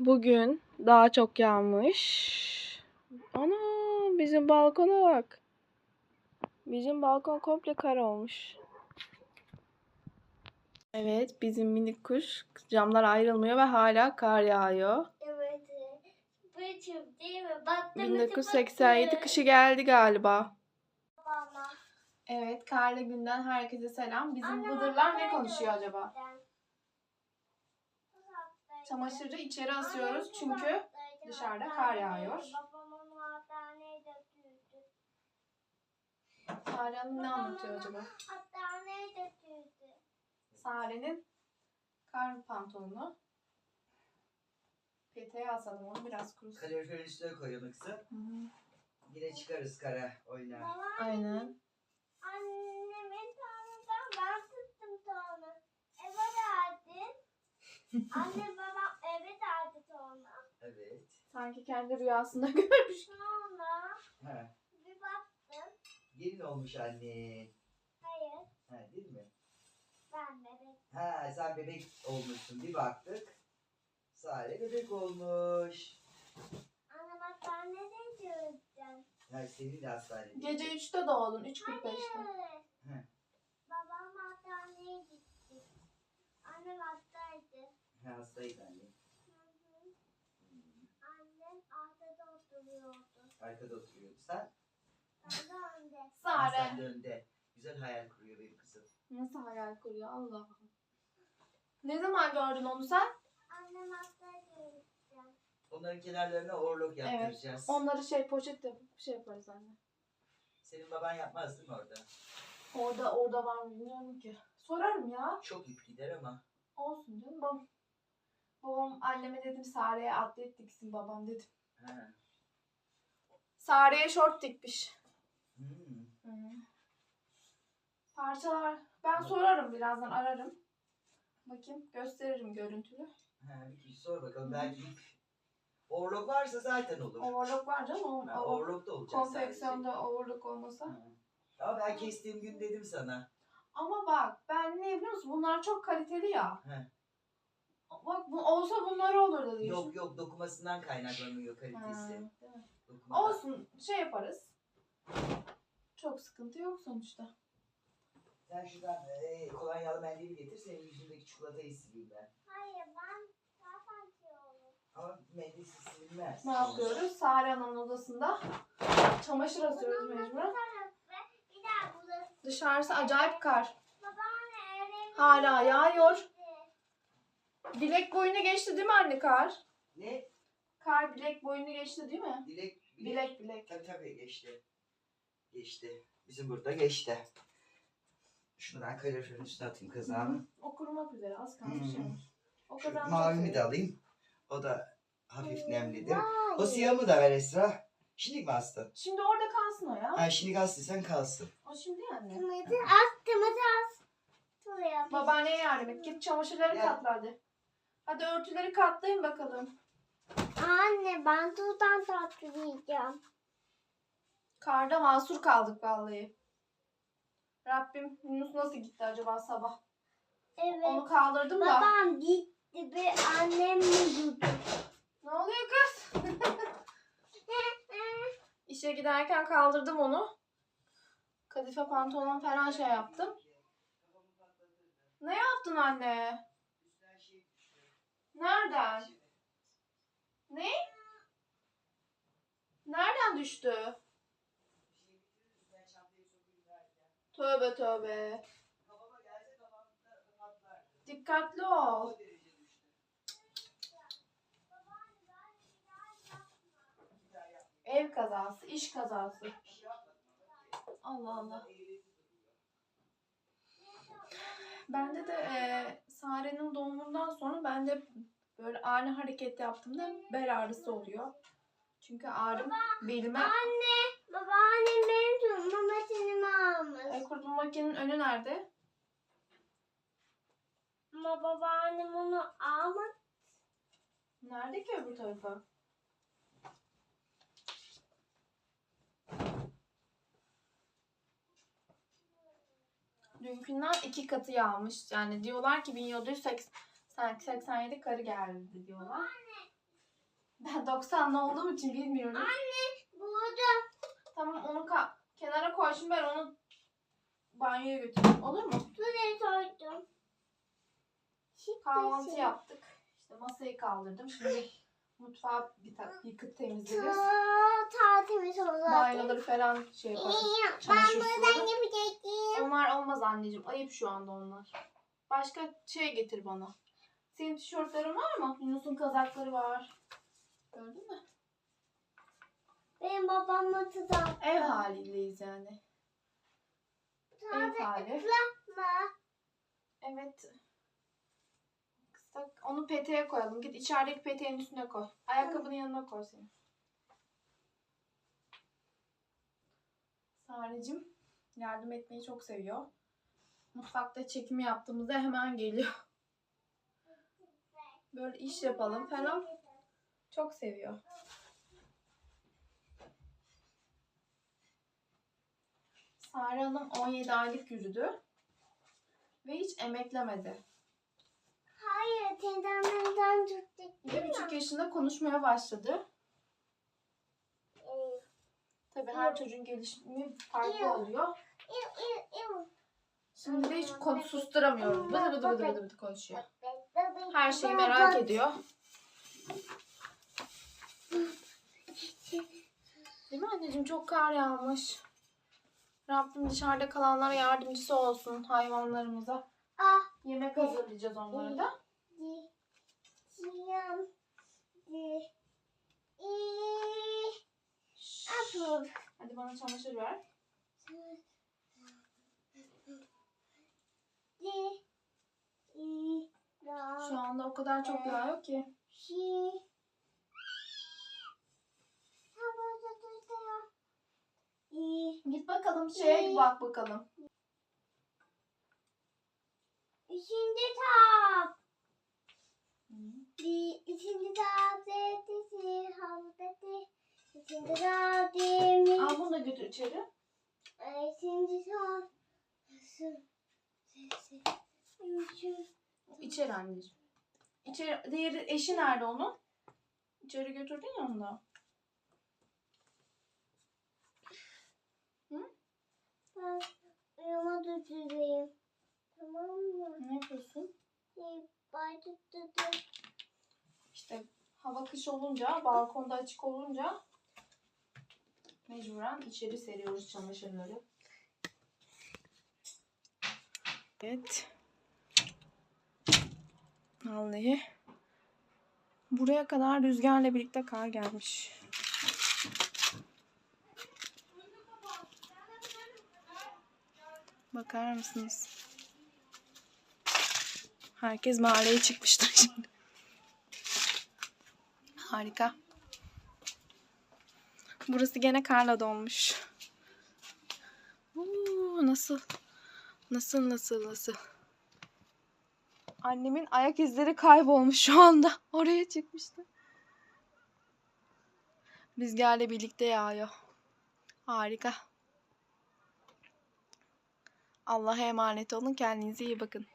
Bugün daha çok yağmış. Ana bizim balkona bak. Bizim balkon komple kar olmuş. Evet bizim minik kuş camlar ayrılmıyor ve hala kar yağıyor. Evet. Bıçım değil mi? Battı 1987 kışı geldi galiba. Baba. Evet karlı günden herkese selam. Bizim Anne, bıdırlar ne konuşuyor acaba? ben- Çamaşırı içeri asıyoruz çünkü dışarıda kar yağıyor. Sare Hanım ne anlatıyor acaba? Sare'nin kar pantolonu. Peteğe asalım onu biraz kurusun. Kaloriferin üstüne koyalım kızım. Yine çıkarız kara oynar. Baba, Aynen. annemin torunundan ben tuttum torunu. Eve verdin. Anne torunu. Evet. Sanki kendi rüyasında görmüş. Sonra Ha. bir baktım. Gelin olmuş anne. Hayır Ha, değil mi? ben bebek. Ha sen bebek olmuşsun. Bir baktık. Sare bebek olmuş. Annem hastaneye götürdüm. Ha, senin de hastanede. Gece 3'te doğdun. 3.45'te. Hayır. Hı. Babam hastaneye gitti. Annem hastaydı. Ha, hastaydı anne. Hı hı. Annem arkada oturuyordu. Arkada oturuyordu. Sen? Ben de önde. Ha, sen Sare. de önde. Güzel hayal kuruyor benim kızım. Nasıl hayal kuruyor Allah'ım. Ne zaman gördün onu sen? Annem hastaydı gitti. Onların kenarlarına orlok yaptıracağız. Onları şey poşet yapıp şey yaparız anne. Senin baban yapmaz değil mi orada? Orada orada var mı bilmiyorum ki. Sorarım ya. Çok ip gider ama. Olsun canım. Babam, babam anneme dedim Sare'ye atlet diksin babam dedim. Ha. Sare'ye şort dikmiş. Hmm. Parçalar. Ben sorarım birazdan ararım. Bakayım gösteririm görüntülü. Ha, bir sor bakalım. Belki ip. Orlok varsa zaten olur. Overlock var canım. O, Ha, o, Orlok da olacak konfeksiyonda overlock olmasa. sadece. Hı. Ama ben kestiğim gün dedim sana. Ama bak ben ne biliyor musun? Bunlar çok kaliteli ya. He. Bak bu olsa bunlar olur da diyorsun. Yok yok dokumasından kaynaklanıyor Ha, kalitesi. değil mi? Dokumadan. Olsun şey yaparız. Çok sıkıntı yok sonuçta. Sen şuradan e, kolonyalı mendili getir. Senin yüzündeki çikolatayı sileyim ben. Hayır ben zaten şey olur. Ama mendil silinmez. Ne yapıyoruz? Sare Hanım'ın odasında çamaşır asıyoruz Bunun mecburen. bir daha. Dışarısı acayip kar. Babaanne öğrenmiş. Hala yağıyor. Bilek boyunu geçti değil mi anne kar? Ne? Kar bilek boyunu geçti değil mi? Dilek. Bilek bilek. Tabii tabii geçti. Geçti. Bizim burada geçti. Şunu ben kaloriferin üstüne atayım kazağımı. O kurumak üzere az kalmış Hmm. O Şu kadar mavimi de alayım. O da hafif nemlidir. O siyahımı da ver Esra. Şimdi mi astın? Şimdi orada kalsın o ya. Ha şimdi astıysan kalsın. O şimdi yani. Tımıtı az tımıtı az. Şuraya. Babaanneye yardım et. Git çamaşırları Gel. katla hadi. Hadi örtüleri katlayın bakalım. Anne ben tutan tatlayacağım. Karda mahsur kaldık vallahi. Rabbim Yunus nasıl gitti acaba sabah? Evet. Onu kaldırdım da. Babam gitti bir annem mi durdu? Ne oluyor kız? İşe giderken kaldırdım onu. Kadife pantolon falan şey yaptım. Ne yaptın anne? Nereden? Ne? Nereden düştü? Tövbe tövbe. Dikkatli ol. Ev kazası, iş kazası. Allah Allah. Bende de e, Sare'nin doğumundan sonra ben de böyle ani hareket yaptığımda bel ağrısı oluyor. Çünkü ağrım belime... Anne, babaannem benim turma makinemi almış. E, kurutma makinenin önü nerede? Ama babaannem onu almadı. Nerede ki öbür tarafı? Dünkünden iki katı yağmış. Yani diyorlar ki 1787 karı geldi diyorlar. Ben 90'lı olduğum için bilmiyorum. Burada. Tamam onu ka- kenara koy şimdi ben onu banyoya götüreyim. Olur mu? Buraya koydum. Kahvaltı yaptık. İşte masayı kaldırdım. Şimdi mutfağı bir tak yıkıp temizleriz. Çok tatilimiz oldu. Banyoları falan şey yaparız. Ben Çamaşır buradan suları. yapacaktım. Onlar olmaz anneciğim. Ayıp şu anda onlar. Başka şey getir bana. Senin tişörtlerin var mı? Yunus'un kazakları var. Gördün mü? Benim babamla tutam. Ev halindeyiz yani. Ev hali. Evet. Kısak. Onu peteğe koyalım. Git içerideki peteğin üstüne koy. Ayakkabının yanına koy senin. Sarecim yardım etmeyi çok seviyor. Mutfakta çekimi yaptığımızda hemen geliyor. Böyle iş yapalım falan. Çok seviyor. Sare Hanım 17 aylık yürüdü. Ve hiç emeklemedi. Hayır, teyzemden tuttuk. Bir buçuk yaşında konuşmaya başladı. Ee, Tabii her çocuğun gelişimi farklı oluyor. Şimdi de hiç konu susturamıyoruz. Bıdı bıdı bıdı bıdı bıdı konuşuyor. Her şeyi merak ediyor. Değil mi anneciğim? Çok kar yağmış. Rabbim dışarıda kalanlara yardımcısı olsun hayvanlarımıza. Ah, Yemek hazırlayacağız onlara da. Hadi bana çamaşır ver. Şu anda o kadar çok yağıyor ki. şi. Ha, burada tutuyor. İ, Git bakalım şeye bak bakalım. üçüncü top. Di, üçüncü top dedi, havdeti. Üçüncü top demiş. Al bunu da götür içeri. Üçüncü top. Nasıl? Sesi. İçeri anneciğim. İçeri, diğeri eşi nerede onun? İçeri götürdün ya onu da. Ben uyuma tutuyayım. Tamam mı? Ne yapıyorsun? Şey, bay tuttum. İşte hava kış olunca, balkonda açık olunca mecburen içeri seriyoruz çamaşırları. Evet. Vallahi buraya kadar rüzgarla birlikte kar gelmiş. Bakar mısınız? Herkes mahalleye çıkmıştır şimdi. Harika. Burası gene karla dolmuş. Oo, nasıl? Nasıl nasıl nasıl? Annemin ayak izleri kaybolmuş şu anda. Oraya çıkmıştı. Rüzgarla birlikte yağıyor. Harika. Allah'a emanet olun. Kendinize iyi bakın.